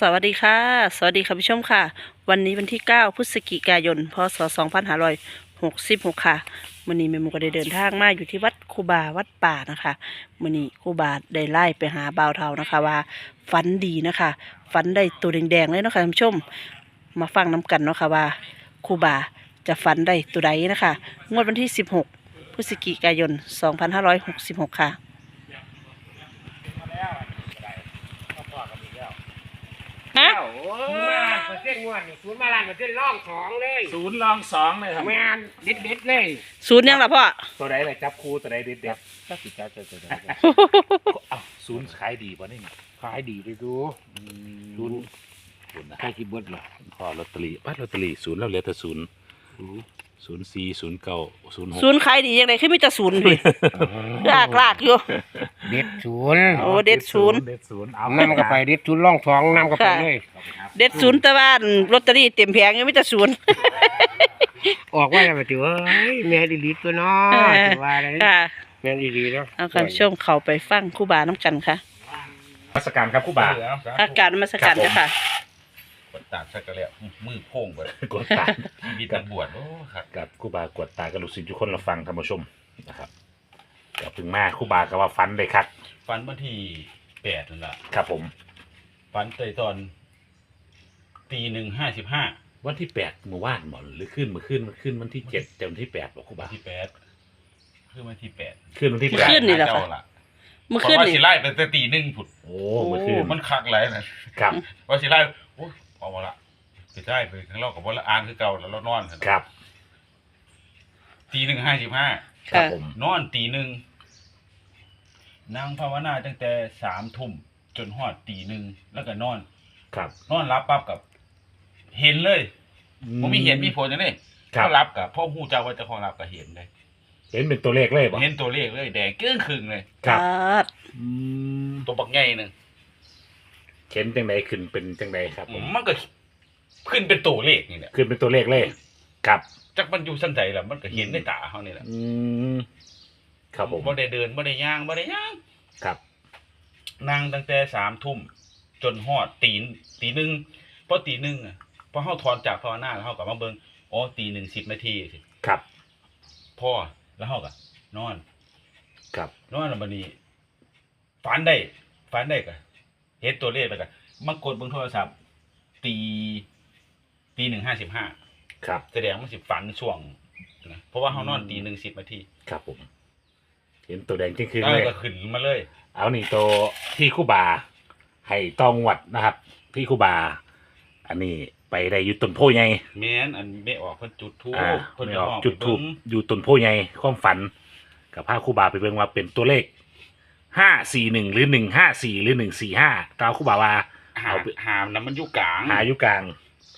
สวัสดีค่ะ สวัสดีค่ะผู้ชมค่ะ วันนี้วันที่ 9 พฤศจิกายน พศ 2566 ค่ะวันนี้แม่มูก็ได้เดินทางมาอยู่ที่วัดคูบาวัดป่านะคะวันนี้คูบาได้ไล่ไปหาบ่าวเทานะคะว่าฝันดีนะคะฝันได้ตัวแดงๆเลยนะคะท่านผู้ชม มาฟังน้กันเนาะค่ะว่าคูบาจะฝันได้ตัวใดนะคะ งวดวันที่ 16 พฤศจิกายน 2566 ค่ะ ฮะโอ้เปอร์เซ็นต์งวดนี่ศูนย์มาล้านเปอร์เซ็นต์ร่องของเลยศูนย์ลองสองเลยครับแมนเด็ดเด็ดๆเลยศูนย์ยังล่ะพ่อ ตัวไหนเลยจับคู่ตัวไหนเด็ดเด็ดจับสิจับตัวตัวไหนอ้าวศูนย์ขายดีป่ะนี่ขายดีไปดูศูนย์ศูนย์นะใครกี่บดเหรอขอลอตเตอรี่บ้านลอตเตอรี่ศูนย์แล้วเหลือแต่ศูนย์ ศูนย์สี่ศูนย์เก้าศูนย์หกศูนย์ขายดียังไงขึ้นมีแต่ศูนย์พี่ลากลากอยู่ เด็ดศูนย์โอ้เด็ดศูนย์ เด็ดศูนย์เอาน้ำก็ไปเด็ดศูนย์ร่องสองน้ำก็ไปค่ะเลยเด็ดศูนย์แต่ว่าลอตเตอรี่เต็มแผงยังมีแต่ศูนย์ออกว่าอะไรถือว่าเฮ้ยแม่ดีลีตัวน้อเออถือว่าอะไรค่ะแม่ดีลีเนาะเอาคำชมเขาไปฟังครู่บาน้ำกันค่ะมาสการครับครู่บาอาการนมาสกัดครับผมจ้ะค่ะ กดตากชักกระเลียมือโพ่งไปกดตาชีวิตนักบวชโอ้ครับกับครู่บากดตากระลุกสิทธิ์ทุกคนเราฟังท่านผู้ชมนะครับกับถึงมาครู่บาก็ว่าฟันเลยครับฟันเมื่อที่แปดนั่นแหละครับผมฟันเตยตอนตีหนึ่งห้าสิบห้าวันที่แปดเมื่อวานหมดหรือขึ้นเมื่อขึ้นขึ้นวันที่เจ็ดแต่วันที่แปดบอกครู่บาที่แปดคือวันที่แปดขึ้นวันที่ที่แปดขึ้นนี่แหละค่ะเจ้าล่ะเมื่อเพคืนราะว่านี่ สิไล่ไปแต่ตีหนึ่งผุดโอ้ เมื่อคืนมันคักไรนะครับ ว่าสิไล่โอ้ย เอามาละสิไล่ไปข้างนอกกับว่าละอ่านคือเก่าแล้วเรานอนกันครับ ตีหนึ่งห้าสิบห้าครับค่ะผม นอนตีหนึ่งนั่งภาวนาตั้งแต่สามทุ่มจนหอดตีหนึ่งแล้วก็นอน ครับนอนรับปั๊บกับ เห็นเลยผมมีเห็นมีผลอย่างนี้ครับเขารับกับพ่อหูเจ้าว่าเจ้าของรับก็เห็นเลยเห็นเป็นตัวเลขเลยป่ะเห็นตัวเลขเลยแดงเกลื้องครึ่งเลยครับครับ อืมตัวบักใหญ่หนึ่ง เห็นจังใดขึ้นเป็นจังใดครับผมมันก็ขึ้นเป็นตัวเลขนี่แหละขึ้นเป็นตัวเลขเลยครับจักมันอยู่สั้นใจแล้วมันก็เห็นในตาเขานี่แหละอืมครับผมบ่ได้เดินบ่ได้ย่างบ่ได้ย่างครับนั่งตั้งแต่สามทุ่มจนหอดตีนตีหนึ่งพอตีหนึ่งอะพอเขาถอนจากภาวนาแล้วเขากลับมาเบิ่งอ๋อตีหนึ่งสิบนาทีสิครับพ่อแล้วเขาก็นอน ครับนอนแล้วบัดนี้ฝันได้ฝันได้ก็ เห็นตัวเลขไปก็มากดเบิ่งโทรศัพท์ ตีตีหนึ่งห้าสิบห้าครับ แสดงว่าสิฝันช่วงนะเพราะว่าเขานอนตีหนึ่งสิบนาทีครับผม เห็นตัวแดงจริงคือแล้เลวยก็ขึ้นมาเลย เอานี่ตัวที่คู่บาให้ต้องวัดนะครับ ที่คู่บา อันนี้ไปได้อยุต้นโพใหญ่แม้นอันไม่ออกเพิ่นจุดทูบอ่าเพิ่นไม่จะออกมองจุดถูกอยู่ต้นโพใหญ่ความฝันกับผ้าคู่บาไปเบิ่งว่าเป็นตัวเลข ห้าสี่หนึ่งหรือหนึ่งห้าสี่หรือหนึ่งสี่ห้าตามคู่บาว่า หาเอาไป หามน้ำมันอยู่กลางหาอยู่กลาง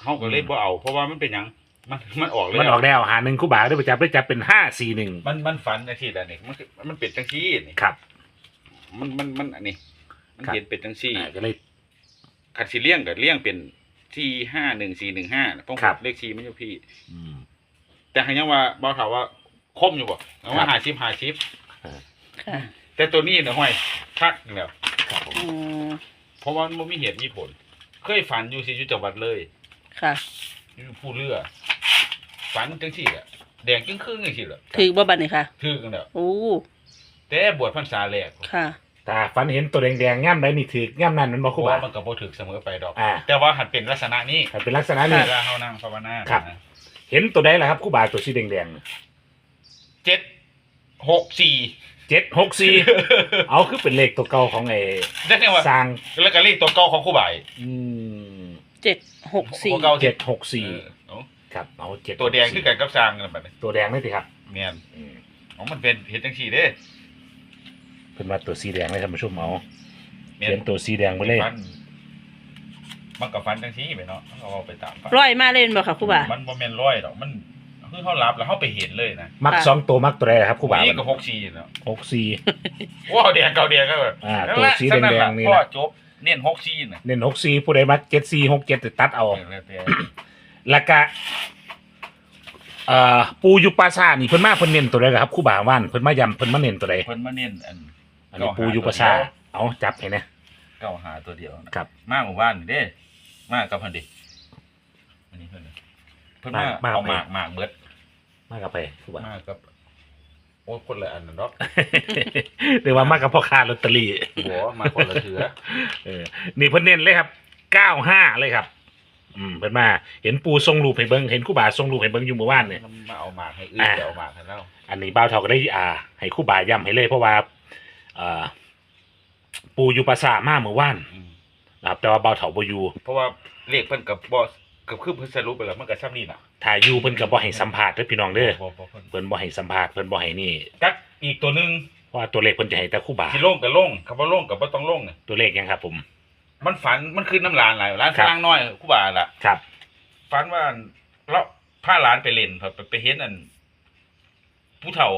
เขาก็เลยบ่เอา เพราะว่ามันเป็นหยังมันมันออกเลยมันออกแล้วหาหนึ่งคู่บาได้ประจับได้จับเป็นห้าสี่หนึ่งมันมันฝันจังซี่แหละนี่มันคือมันเป็นจังซี่นี่ครับ มันมันมันอันนี้ มันครับ เห็นเป็นจังซี่อ่าก็เลย คันสิเลี้ยงก็เลี้ยงเป็นที่ห้าหนึ่งสี่หนึ่งห้าเพราะครับ เลขชีมันอยู่พี่ อืม แต่หันยังว่าบ่าวถามว่าคมอยู่บ่เอาว่าครับ หาชิปหาชิปค่ะ แต่ตัวนี้เนี่ยห้อยคักนี่แหล้วครับผมอืมเพราะว่ามันบ่มีเหตุมีผล เคยฝันอยู่สิอยู่จังหวัดเลยค่ะ อยู่ผู้เรือ ฝันจังซี่แหละแดงครึ่งๆจังซี่แหละถือบ่บัดนี่ค่ะ ถือกันแล้วโอ้ แต่บวชพรรษาแรกค่ะ ตาฝันเห็นตัวแดงๆง่ามใดนี่ถือง่ามนั้นมันบอกเพคู่ราะบาว่ามันก็บ่ถึกเสมอไปดอก อ่าแต่ว่าหันเป็นลักษณะนี้ถ้าเป็นลักษณะนี้ เวลาเฮานั่งภาวนาครับ นะเห็นตัวใดล่ะครับคู่บาตัวสีแดงเจ็ดหกสี่ๆ เจ็ดหกสี่เอาคือเป็นเลขตัวเก่าของไอ้ได้ไงว่าสร้างแล้วก็เลขตัวเก่าของครูบ่ายอืมเจ็ดหกสี่ของเก่าเจ็ดหกสี่เออเอาครับเอาเจ็ดตัวแดงคือกันกับสร้างกันบัดนี้ตัวแดงนี่สิครับแม่นอืมอ๋อมันเป็นเห็ดจังซี่เด้เป็นว่าตัวสีแดงเลยท่านผู้ชมเอาแม่นเขียนตัวสีแดงไปเลย ฟันมันก็ฟันจังซี่ไปเนาะมันก็เอาไปตามฟัน ร้อยมาเล่นบ่ค่ะครู่บามันบ่แม่นร้อยดอกมัน คือเขารับแล้วเขาไปเห็นเลยนะมักค่ะสองตัวมักตัวใดล่ะครับคู่บานี่ก็หกสี่เนาะหกสี่ว้าวแดงเก่าแดงก็แบบอ่านั่นตัวแหละสีฉะนั้นแดล่ะงๆนี่พ่อนะจบเน้นหกสี่น่ะเน้นหกสี่ผู้ใดมักเจ็ดสี่หกเจ็ดตัดเอาเออแล้วแต่แล้วก็เอ่อปูอยุปราสาทนี่เพิ่นมาเพิ่นเน้นตัวใดครับคู่บาว่านเพิ่นมาย้ำเพิ่นมาเน้นตัวใดเพิ่นมาเน้นอันอันนี้ปูอยุปราสาทเอาจับให้นะ เก้าหาตัวเดียวนะครับ มาหมู่บ้านนี่เด้มากกับพันดิอันนี้เพิ่นน่ะเพิ่นมามาเอาไปหมากหมากเบิด มากกับไปครูบามากกับโอ้คนละอันน่ะเนาะ หรือว่ามากกับพ่อค้าลอตเตอรี่หัวมาคนละเถือเออนี่เพิ่นเน้นเลยครับเก้าห้าเลยครับ อืมเพิ่นมา เห็นปูทรงรูปให้เบิ่งเห็นครู่บาทรงรูปให้เบิ่งอยู่เมื่อวานเนี่ย มาเอาหมากให้อื่นอ่าแต่เอาหมากให้เราอันนี้บ่าวเฒ่าก็ได้อ่า ให้ครู่บาย้ำให้เลยเพราะว่าเอ่อปูอยู่ปราสาทมาเมื่อวานอืมนะครับแต่ว่าบ่าวเฒ่าบ่อยู่เพราะว่าเลขเพิ่นกับบอส กับคือเพิ่นสรุปไปแล้วมันก็ซ้ำนี่น่ะถ้าอยู่เพิ่นก็บ่ให้สัมภาษณ์เด้อพี่น้องเด้อบ่บ่เพิ่นเพิ่นบ่ให้สัมภาษณ์เพิ่นบ่ให้นี่กักอีกตัวหนึงเพราะว่าตัวเลขเพิ่นจะให้แต่ครู่บาที่ลงก็ลงคำว่าลงก็บ่ต้องลงน่ะตัวเลขยังครับผม มันฝันมันคือน้ำลานหลายร้านครับฝรั่งน้อยครูบาล่ะ ครับ ฝันว่าเราพาหลานไปเล่นครับไปไปเห็นอัน ผู้เฒ่า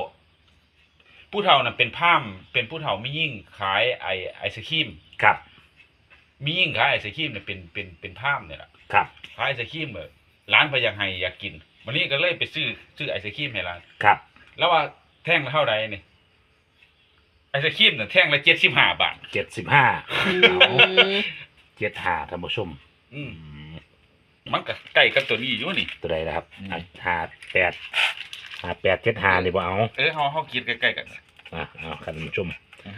ผู้เฒ่าน่ะเป็นพราหมณ์เป็นผู้เฒ่าไม่ยิ่งขายไอไอศครีม ครับ มียิ่งขายไอศครีมเนี่ยเป็นเป็นเป็นพราหมณ์เนี่ยแหละ ครับ ขายไอศครีมแบบร้านพยังไห้อยากกินวันนี้ก็เลยไปซื้อซื้อไอศครีมให้ร้าน ครับ แล้วว่าแท่งละเท่าใดเนี่ยไอศครีมเนี่ยแท่งละเจ็ดสิบห้าบาท75อืม75ท่านผู้ชมอืมอืมมันก็ใกล้กับตัวนี้อยู่นี่ ตัวใดนะครับอืมอะห้าแปดห้าแปดเจ็ดห้านี่บ่เอาเออเฮาเฮาคิดใกล้ๆกันอะเอาท่านผู้ชม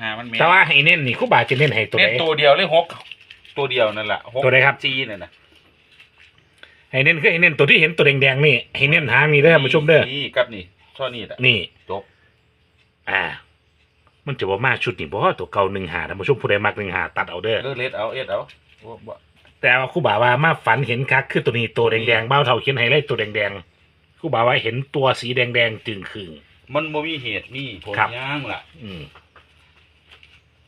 หามันแม่นแต่ว่าให้เน้นนี่ครู่บาจะเน้นให้ตัวเน้ใด นตัวเดียวเลยหกตัวเดียวนั่นแหละหกตัวใดครับ จีนั่นน่ะ ให้เน้นคือให้เน้นตัวที่เห็นตัวแดงๆนี่ให้เน้นหางนี่เด้อท่านผู้ชมเด้อนี่กับนี่ช่อนี่แหละนี่จบอ่า มันจะบ่มาชุดนี่บ่ตัวเก่าหนึ่งหาท่านผู้ชมผู้ใดมักหนึ่งหาตัดเอาเด้อเออเลดเอาเอ็ดเอาโอ้บ่แต่ว่าครู่บาว่ามาฝันเห็นคักคือตัวนี้ตัวแดงๆเบ้าเท่าเขียนให้เลยตัวแดงๆครู่บาว่าเห็นตัวสีแดงๆจึงคืงมันบ่มีเหตุมีผลครับย่างล่ะ อืม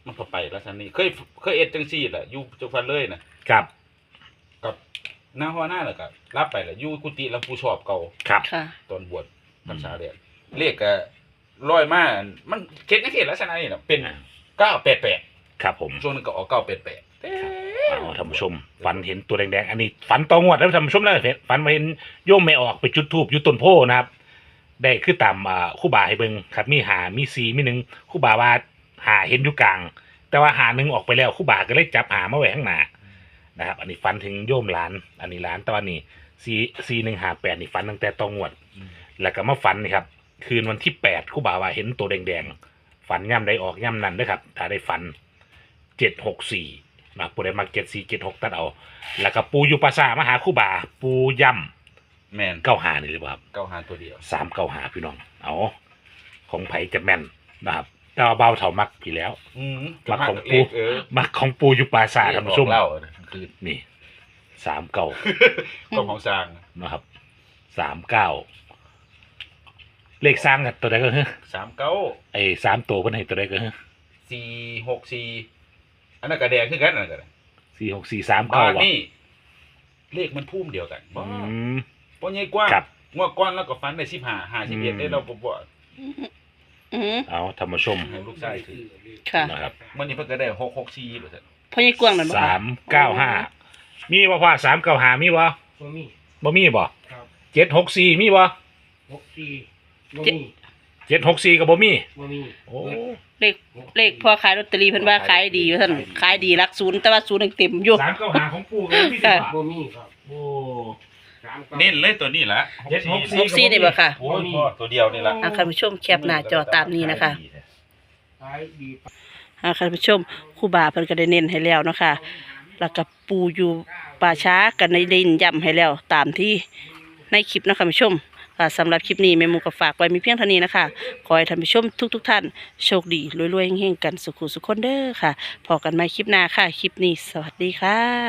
มันก็ไปแล้วทันนี้เคยเคยเอ็ดจังซี่แหละอยู่จุฟันเลยน่ะครับกับ หน้าหัวหน้าแล้วก็รับไปแหละอยู่กุฏิหลวงปู่ชอบเก่าครับ ค่ะ ตอนบวชพรรษาแรกเลขก็ร้อยมามันเข็ดในเขตลักษณะนี้น่ะเป็นอ่า988ครับผมช่วงนึงก็ออก988เอ๊ะเอาท่านผู้ชม ฝันเห็นตัวแดงๆ อันนี้ ฝันตองวดแล้วท่านผู้ชมแล้วเห็นฝันมาเห็นโยมไม่ออกไปจุดทูบอยู่ต้นโพนะครับ ได้คือตามอ่าคู่บาให้เบิ่งครับ มีหามีสีมีหนึ่งคู่บาว่าหาเห็นอยู่กลาง แต่ว่าหาหนึ่งออกไปแล้วคู่บาก็เลยจับหามาไว้ข้างหน้า นะครับ อันนี้ฝันถึงโยมหลาน อันนี้หลานแตอนนี้สีสีหนึ่งหาแปดนี่ฝันตั้งแต่ตองวด แล้วก็มาฝันนี่ครับ คืนวันที่แปดคู่บาว่าเห็นตัวแดงๆฝันย่ำได้ออกย่ำนั้นเด้วยครับ ถ้าได้ฝันเจ็ดหกสี่นะปูได้มาเจ็ดสี่เจ็ดหกตัดเอา แล้วก็ปูอยู่ปราสาทมาหาคู่บาปูย่แม่นำเก้าหานี่หรือเปล่าครับเก้าหาตัวเดียวสามเก้าหาพี่น้อง เอาของไผจะแม่นนะครับแต่ว่าเบาเท่ามักพี่แล้ว อืมมักของเลปู่ขเออมักของปูอยู่ปราสาทท่านผู้ชม เล่า คือนี่สามเก้าก็ของสร้างนะครับสามเก้าเลขสร้างกันตัวใดก็เฮ้สามเก้าไอ้สามตัวเพิ่นให้ตัวใดก็เฮ้สี่หกสี่อันนั้นก็แดงคือกันอันนั้นก็ได้สี่หกสี่สามบ้าเก้านวะนี่เลขมันพุ่มเดียวกันบ่อืม เพราะใหญ่กว้างครับ งวดก้อนแล้วก็ฟันได้สิบห้าห้าสิบเอ็ดอืมได้เราบ่บ่อืม เอาธรรมชม ให้ลูกชายถือค่ะ นะครับ มันนี่เพิ่นก็ได้หกหกสี่เปอร์เซ็นต์ พ่อใหญ่กว้างนั่นบ่สาคะมเก้าห้ามีบ่พ่อสามเก้าห้ามีบ่บ่มีบ่มีบ่ครับเจ็ดหกสี่มีบ่หกสี่บ่มีเจ็ดหกสี่ก็บ่มีบ่มีโอ้เลขเลขพ่อขายลอตเตอรี่เพิ่นว่าขายดีอยู่ท่านขายดีรักศูนย์แต่ว่าศูนย์ยังเต็มอยู่สามเก้าห้าของปู่ก็บ่มีค่ะสิบบาทบ่มีครับโอ้สามก้าเน้นเลยตัวนี้ละเจ็ดหกหกสี่นี่บ่ค่ะโอ้ยพ่อตัวเดียวนี่ละอะท่านผู้ชมแคปหน้าจอตามนี้นะคะขายดีอะท่านผู้ชมค รูบาเพิ่นก็ได้เน้นให้แล้วเนาะคะแล้วก็ปูอยู่ป่าช้ากันในดินย้ำให้แล้วตามที่ในคลิปเนาะคะท่านผู้ชมค่ะสำหรับคลิปนี้แม่หมูก็ฝากไว้มีเพียงเท่านี้นะคะ ขอให้ท่านผู้ชมทุกๆทท่านโชคดีรวยๆเฮงๆกันสุขุสุขคนเด้อค่ะ พอกันใหม่คลิปหน้าค่ะ คลิปนี้สวัสดีค่ะ